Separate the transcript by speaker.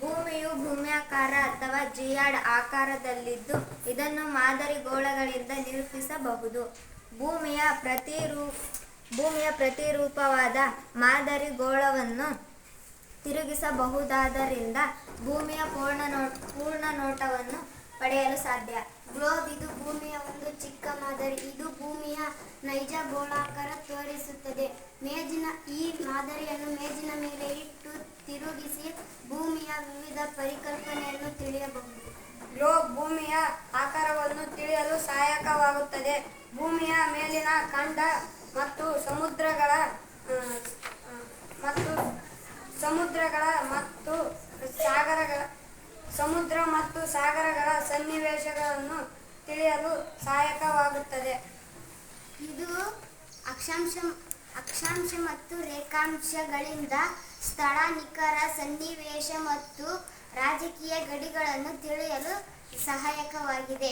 Speaker 1: ಭೂಮಿಯು ಭೂಮ್ಯಾಕಾರ ಅಥವಾ ಜಿಯಾಡ್ ಆಕಾರದಲ್ಲಿದ್ದು ಇದನ್ನು ಮಾದರಿ ಗೋಳಗಳಿಂದ ನಿರೂಪಿಸಬಹುದು. ಭೂಮಿಯ ಪ್ರತಿರೂ ಭೂಮಿಯ ಪ್ರತಿರೂಪವಾದ ಮಾದರಿ ಗೋಳವನ್ನು ತಿರುಗಿಸಬಹುದಾದರಿಂದ ಭೂಮಿಯ ಪೂರ್ಣ ನೋ, ಪೂರ್ಣ ನೋಟವನ್ನು ಪಡೆಯಲು ಸಾಧ್ಯ.
Speaker 2: ಗ್ಲೋಬ್ ಇದು ಭೂಮಿಯ ಒಂದು ಚಿಕ್ಕ ಮಾದರಿ. ಇದು ಭೂಮಿಯ ನೈಜ ಗೋಳಾಕಾರ ತೋರಿಸುತ್ತದೆ. ಮೇಜಿನ ಈ ಮಾದರಿಯನ್ನು ಮೇಜಿನ ಮೇಲೆ ಇಟ್ಟು ತಿರುಗಿಸಿ ಭೂಮಿಯ ವಿವಿಧ ಪರಿಕಲ್ಪನೆಯನ್ನು ತಿಳಿಯಬಹುದು.
Speaker 3: ಗ್ಲೋಬ್ ಭೂಮಿಯ ಆಕಾರವನ್ನು ತಿಳಿಯಲು ಸಹಾಯಕವಾಗುತ್ತದೆ. ಭೂಮಿಯ ಮೇಲಿನ ಖಂಡ ಮತ್ತು ಸಮುದ್ರಗಳ ಮತ್ತು ಸಮುದ್ರಗಳ ಮತ್ತು ಸಾಗರಗಳ ಸಮುದ್ರ ಮತ್ತು ಸಾಗರಗಳ ಸನ್ನಿವೇಶಗಳನ್ನು ತಿಳಿಯಲು ಸಹಾಯಕವಾಗುತ್ತದೆ.
Speaker 2: ಇದು ಅಕ್ಷಾಂಶ ಅಕ್ಷಾಂಶ ಮತ್ತು ರೇಖಾಂಶಗಳಿಂದ ಸ್ಥಳ ನಿಖರ ಸನ್ನಿವೇಶ ಮತ್ತು ರಾಜಕೀಯ ಗಡಿಗಳನ್ನು ತಿಳಿಯಲು ಸಹಾಯಕವಾಗಿದೆ.